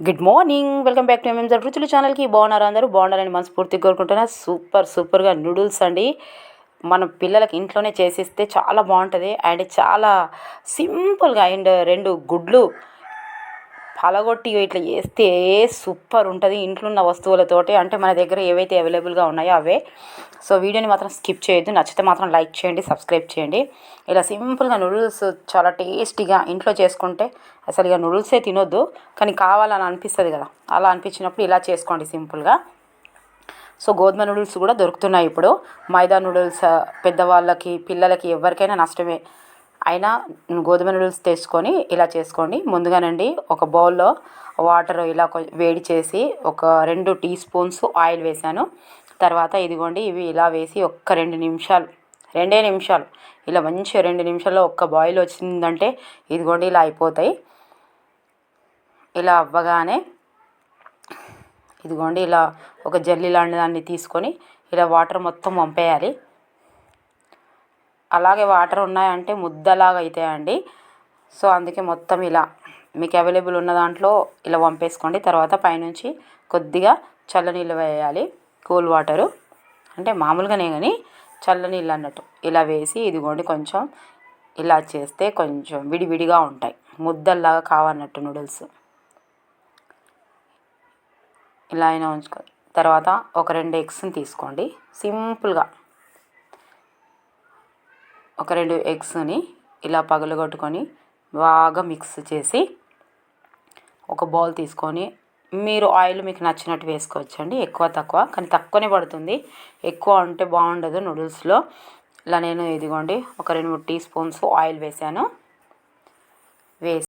Good morning welcome back to ఎంఎంజర్ రుచులు ఛానల్కి బాగున్నారు అందరూ? బాగున్నారని మనస్ఫూర్తిగా కోరుకుంటున్నా. సూపర్ సూపర్గా నూడిల్స్ అండి. మన పిల్లలకి ఇంట్లోనే చేసిస్తే చాలా బాగుంటుంది. అండ్ చాలా సింపుల్గా అండ్ రెండు గుడ్లు పలగొట్టి ఇట్లా చేస్తే సూపర్ ఉంటుంది ఇంట్లో ఉన్న వస్తువులతోటి. అంటే మన దగ్గర ఏవైతే అవైలబుల్గా ఉన్నాయో అవే. సో వీడియోని మాత్రం స్కిప్ చేయొద్దు. నచ్చితే మాత్రం లైక్ చేయండి సబ్స్క్రైబ్ చేయండి. ఇలా సింపుల్గా నూడిల్స్ చాలా టేస్టీగా ఇంట్లో చేసుకుంటే అసలు ఇక నూడిల్సే తినొద్దు. కానీ కావాలని అనిపిస్తుంది కదా. అలా అనిపించినప్పుడు ఇలా చేసుకోండి సింపుల్గా. సో గోధుమ నూడిల్స్ కూడా దొరుకుతున్నాయి ఇప్పుడు. మైదా నూడిల్స్ పెద్దవాళ్ళకి పిల్లలకి ఎవరికైనా నష్టమే. అయినా గోధుమ నూడిల్స్ తెచ్చుకొని ఇలా చేసుకోండి. ముందుగానండి ఒక బౌల్లో వాటర్ ఇలా వేడి చేసి ఒక రెండు టీ స్పూన్స్ ఆయిల్ వేసాను తర్వాత ఇదిగోండి ఇవి ఇలా వేసి ఒక్క రెండు నిమిషాలు రెండే నిమిషాలు ఇలా మంచిగా రెండు నిమిషాల్లో ఒక్క బాయిల్ వచ్చిందంటే ఇదిగోండి ఇలా అయిపోతాయి. ఇలా అవ్వగానే ఇదిగోండి ఇలా ఒక జల్లి లాంటి దాన్ని తీసుకొని ఇలా వాటర్ మొత్తం పంపేయాలి అలాగే వాటర్ ఉన్నాయంటే ముద్దలాగా అవుతాయండి సో అందుకే మొత్తం ఇలా మీకు అవైలబుల్ ఉన్న దాంట్లో ఇలా పంపేసుకోండి తర్వాత పైనుంచి కొద్దిగా చల్లనీళ్ళు వేయాలి. Cool water. అంటే మామూలుగానే కానీ చల్లనీళ్ళు అన్నట్టు ఇలా వేసి ఇదిగోండి కొంచెం ఇలా చేస్తే కొంచెం విడివిడిగా ఉంటాయి. ముద్దల్లాగా కావన్నట్టు నూడిల్స్. ఇలా అయినా ఉంచుకో తర్వాత ఒక రెండు ఎగ్స్ని తీసుకోండి. సింపుల్గా ఒక రెండు ఎగ్స్ని ఇలా పగలగొట్టుకొని బాగా మిక్స్ చేసి ఒక బౌల్ తీసుకొని మీరు ఆయిల్ మీకు నచ్చినట్టు వేసుకోవచ్చండి. ఎక్కువ తక్కువ కానీ తక్కువనే పడుతుంది. ఎక్కువ ఉంటే బాగుండదు నూడిల్స్లో. ఇలా నేను ఇదిగోండి ఒక రెండు మూడు టీ స్పూన్స్ ఆయిల్ వేసాను. వేసి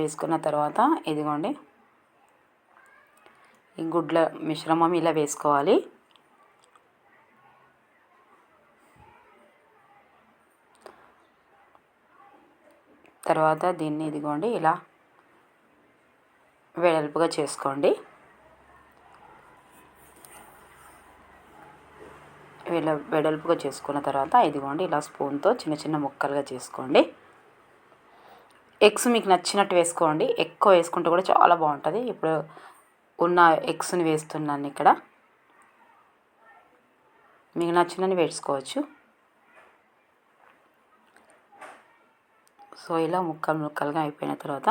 వేసుకున్న తర్వాత ఇదిగోండి ఈ గుడ్ల మిశ్రమం ఇలా వేసుకోవాలి. తర్వాత దీన్ని ఇదిగోండి ఇలా వెడల్పుగా చేసుకోండి. ఇలా వెడల్పుగా చేసుకున్న తర్వాత ఇదిగోండి ఇలా స్పూన్తో చిన్న చిన్న ముక్కలుగా చేసుకోండి. ఎగ్స్ మీకు నచ్చినట్టు వేసుకోండి. ఎక్కువ వేసుకుంటే కూడా చాలా బాగుంటుంది. ఇప్పుడు ఉన్న ఎగ్స్ని వేస్తున్నాను ఇక్కడ. మీకు నచ్చినవి వేసుకోవచ్చు. సో ఇలా ముక్కలు ముక్కలుగా అయిపోయిన తర్వాత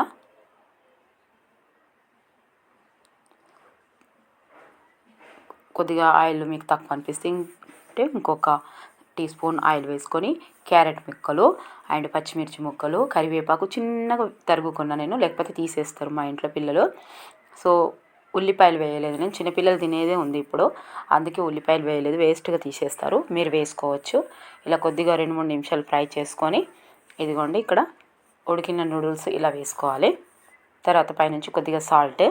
కొద్దిగా ఆయిల్ మీకు తక్కువ అనిపిస్తే అంటే ఇంకొక టీ స్పూన్ ఆయిల్ వేసుకొని క్యారెట్ ముక్కలు అండ్ పచ్చిమిర్చి ముక్కలు కరివేపాకు చిన్నగా తరుగుకున్నా నేను లేకపోతే తీసేస్తారు మా ఇంట్లో పిల్లలు. సో ఉల్లిపాయలు వేయలేదు. నేను చిన్నపిల్లలు తినేదే ఉంది ఇప్పుడు. అందుకే ఉల్లిపాయలు వేయలేదు. వేస్ట్గా తీసేస్తారు. మీరు వేసుకోవచ్చు. ఇలా కొద్దిగా రెండు మూడు నిమిషాలు ఫ్రై చేసుకొని ఇదిగోండి ఇక్కడ ఉడికిన నూడిల్స్ ఇలా వేసుకోవాలి. తర్వాత పైనుంచి కొద్దిగా సాల్ట్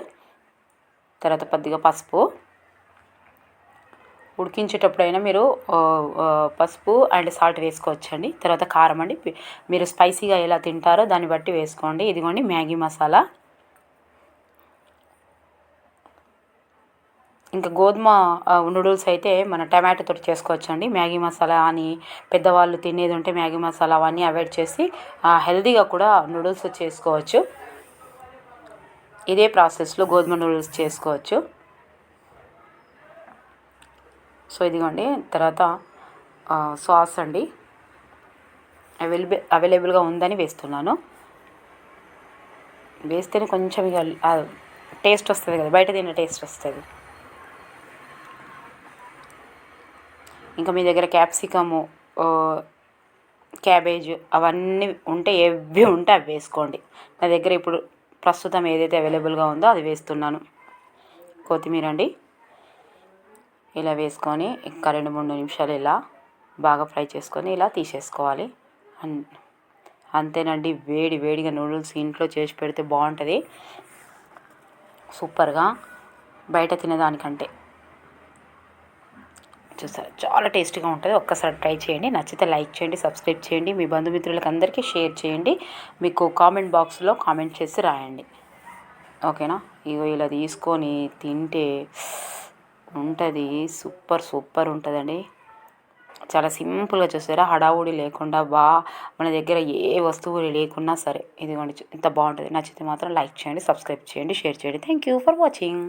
తర్వాత కొద్దిగా పసుపు. ఉడికించేటప్పుడైనా మీరు పసుపు అండ్ సాల్ట్ వేసుకోవచ్చండి. తర్వాత కారం అండి. మీరు స్పైసీగా ఎలా తింటారో దాన్ని బట్టి వేసుకోండి. ఇదిగోండి మ్యాగీ మసాలా. ఇంకా గోధుమ నూడిల్స్ అయితే మన టమాటోతో చేసుకోవచ్చండి. మ్యాగీ మసాలా అని పెద్దవాళ్ళు తినేది ఉంటే మ్యాగీ మసాలా అవన్నీ అవాయిడ్ చేసి హెల్తీగా కూడా నూడిల్స్ చేసుకోవచ్చు. ఇదే ప్రాసెస్లో గోధుమ నూడిల్స్ చేసుకోవచ్చు. సో ఇదిగోండి తర్వాత సాస్ అండి. అవైలబుల్ అవైలబుల్గా ఉందని వేస్తున్నాను. వేస్తేనే కొంచెం ఇక టేస్ట్ వస్తుంది కదా బయట తిన్న టేస్ట్ వస్తుంది. ఇంకా మీ దగ్గర క్యాప్సికము క్యాబేజ్ అవన్నీ ఉంటే ఏవి ఉంటే అవి వేసుకోండి. నా దగ్గర ఇప్పుడు ప్రస్తుతం ఏదైతే అవైలబుల్గా ఉందో అది వేస్తున్నాను. కొత్తిమీర అండి. ఇలా వేసుకొని ఇంకా రెండు మూడు నిమిషాలు ఇలా బాగా ఫ్రై చేసుకొని ఇలా తీసేసుకోవాలి. అంతేనండి. వేడి వేడిగా నూడిల్స్ ఇంట్లో చేసి పెడితే బాగుంటుంది. సూపర్గా. బయట తినేదానికంటే. చూసారు చాలా టేస్టీగా ఉంటుంది. ఒక్కసారి ట్రై చేయండి. నచ్చితే లైక్ చేయండి సబ్స్క్రైబ్ చేయండి. మీ బంధుమిత్రులకు అందరికీ షేర్ చేయండి. మీకు కామెంట్ బాక్స్లో కామెంట్ చేసి రాయండి. ఓకేనా? ఇగో ఇలా తీసుకొని తింటే ఉంటుంది. సూపర్ సూపర్ ఉంటుందండి. చాలా సింపుల్గా చూసారా? హడావుడి లేకుండా బా మన దగ్గర ఏ వస్తువు లేకున్నా సరే. ఇదిగోండి ఇంత బాగుంటుంది. నచ్చితే మాత్రం లైక్ చేయండి సబ్స్క్రైబ్ చేయండి షేర్ చేయండి. Thank you for watching.